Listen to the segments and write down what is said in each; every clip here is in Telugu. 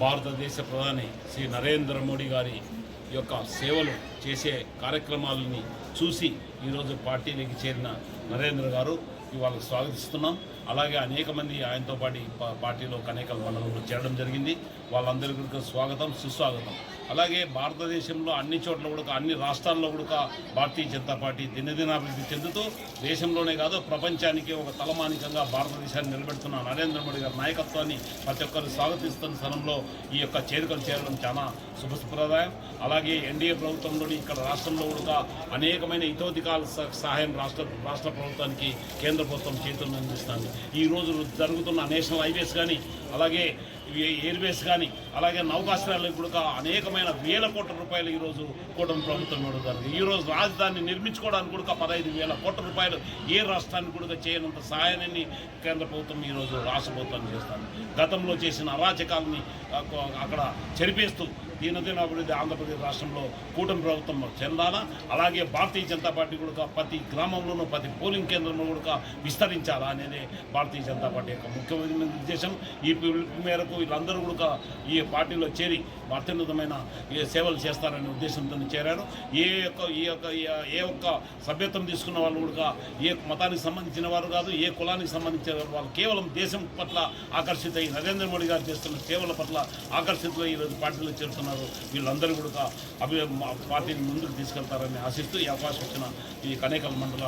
భారతదేశ ప్రధాని శ్రీ నరేంద్ర మోడీ గారి యొక్క సేవలు చేసే కార్యక్రమాలని చూసి ఈరోజు పార్టీలోకి చేరిన నరేంద్ర గారు ఇవాళ స్వాగతిస్తున్నాం. అలాగే అనేక మంది ఆయనతో పాటు పార్టీలో అనేక మండలంలో చేరడం జరిగింది. వాళ్ళందరికీ కూడా స్వాగతం సుస్వాగతం. అలాగే భారతదేశంలో అన్ని చోట్ల కూడా అన్ని రాష్ట్రాల్లో కూడా భారతీయ జనతా పార్టీ దినదినాభివృద్ధి చెందుతూ దేశంలోనే కాదు ప్రపంచానికి ఒక తలమానికంగా భారతదేశాన్ని నిలబెడుతున్న నరేంద్ర మోడీ గారి నాయకత్వాన్ని ప్రతి ఒక్కరు స్వాగతిస్తున్న స్థలంలో ఈ యొక్క చేరికలు చేరడం చాలా శుభప్రదాయం అలాగే ఎన్డీఏ ప్రభుత్వంలోని ఇక్కడ రాష్ట్రంలో కూడా అనేకమైన ఇతోధికాల సహాయం రాష్ట్ర రాష్ట్ర ప్రభుత్వానికి కేంద్ర ప్రభుత్వం చేతులను అందిస్తుంది. ఈ రోజు జరుగుతున్న నేషనల్ హైవేస్ కానీ అలాగే ఎయిర్వేస్ కానీ అలాగే నౌకాశ్రయాలకు కూడా అనేకమైన వేల కోట్ల రూపాయలు ఈరోజు కూటమి ప్రభుత్వం ఇవ్వడం జరిగింది. ఈ రోజు రాజధానిని నిర్మించుకోవడానికి కూడా పదహైదు వేల కోట్ల రూపాయలు ఏ రాష్ట్రానికి కూడా చేయనంత సహాయాన్ని కేంద్ర ప్రభుత్వం ఈరోజు రాష్ట్ర ప్రభుత్వం చేస్తాను గతంలో చేసిన అరాచకాలని అక్కడ చెరిపేస్తూ దీనదిన అభివృద్ధి ఆంధ్రప్రదేశ్ రాష్ట్రంలో కూటమి ప్రభుత్వం చెందాలా? అలాగే భారతీయ జనతా పార్టీ కూడా ప్రతి గ్రామంలోనూ ప్రతి పోలింగ్ కేంద్రంలో కూడా విస్తరించాలా అనేది భారతీయ జనతా పార్టీ యొక్క ముఖ్యమైన ఉద్దేశం. ఈ పిలుపు మేరకు వీళ్ళందరూ కూడా ఈ పార్టీలో చేరి అత్యున్నతమైన ఈ సేవలు చేస్తారనే ఉద్దేశంతో చేరారు. ఏ యొక్క ఈ యొక్క ఏ ఒక్క సభ్యత్వం తీసుకున్న వాళ్ళు కూడా ఏ మతానికి సంబంధించిన వారు కాదు ఏ కులానికి సంబంధించిన వారు వాళ్ళు కేవలం దేశం పట్ల ఆకర్షితయి నరేంద్ర మోడీ గారు చేస్తున్న సేవల పట్ల ఆకర్షితులు ఈరోజు పార్టీలో చేరుతున్నారు. వీళ్ళందరూ కూడా అభి పార్టీని ముందుకు తీసుకెళ్తారని ఆశిస్తూ ఈ అవకాశం ఇచ్చిన ఈ కనేకల్ మండల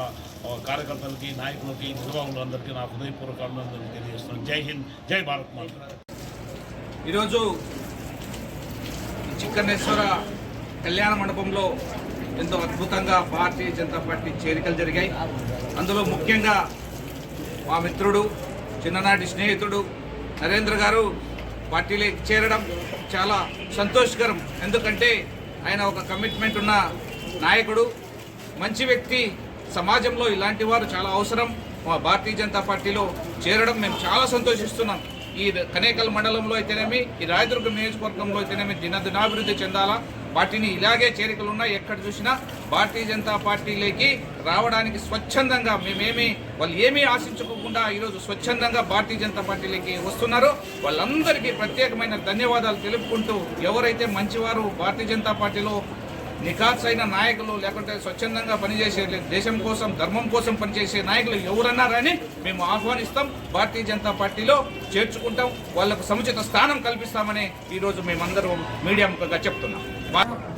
కార్యకర్తలకి నాయకులకి నిర్వాహకులందరికీ నా హృదయపూర్వక అభినందనలు తెలియజేస్తున్నాను. జై హింద్ జై భారత్ మాత ఈరోజు చిక్కనేశ్వర కళ్యాణ మండపంలో ఎంతో అద్భుతంగా భారతీయ జనతా పార్టీ చేరికలు జరిగాయి. అందులో ముఖ్యంగా మా మిత్రుడు చిన్ననాటి స్నేహితుడు నరేంద్ర గారు పార్టీలోకి చేరడం చాలా సంతోషకరం. ఎందుకంటే ఆయన ఒక కమిట్మెంట్ ఉన్న నాయకుడు. మంచి వ్యక్తి. సమాజంలో ఇలాంటి వారు చాలా అవసరం. మా భారతీయ జనతా పార్టీలో చేరడం మేము చాలా సంతోషిస్తున్నాం. ఈ కనేకల్ మండలంలో అయితేనేమి ఈ రాయదుర్గం నియోజకవర్గంలో అయితేనేమి దినదినాభివృద్ధి చెందాలా? వాటిని ఇలాగే చేరికలు ఉన్నాయి ఎక్కడ చూసినా భారతీయ జనతా పార్టీలోకి రావడానికి స్వచ్ఛందంగా మేమేమి వాళ్ళు ఏమీ ఆశించుకోకుండా ఈరోజు స్వచ్ఛందంగా భారతీయ జనతా పార్టీలోకి వస్తున్నారు. వాళ్ళందరికీ ప్రత్యేకమైన ధన్యవాదాలు తెలుపుకుంటూ ఎవరైతే మంచివారు భారతీయ జనతా పార్టీలో నిఖార్స్ అయిన నాయకులు లేకుంటే స్వచ్ఛందంగా పనిచేసే దేశం కోసం ధర్మం కోసం పనిచేసే నాయకులు ఎవరన్నారని మేము ఆహ్వానిస్తాం. భారతీయ జనతా పార్టీలో చేర్చుకుంటాం. వాళ్ళకు సముచిత స్థానం కల్పిస్తామని ఈరోజు మేమందరం మీడియా ముఖంగా చెప్తున్నాం. Bye.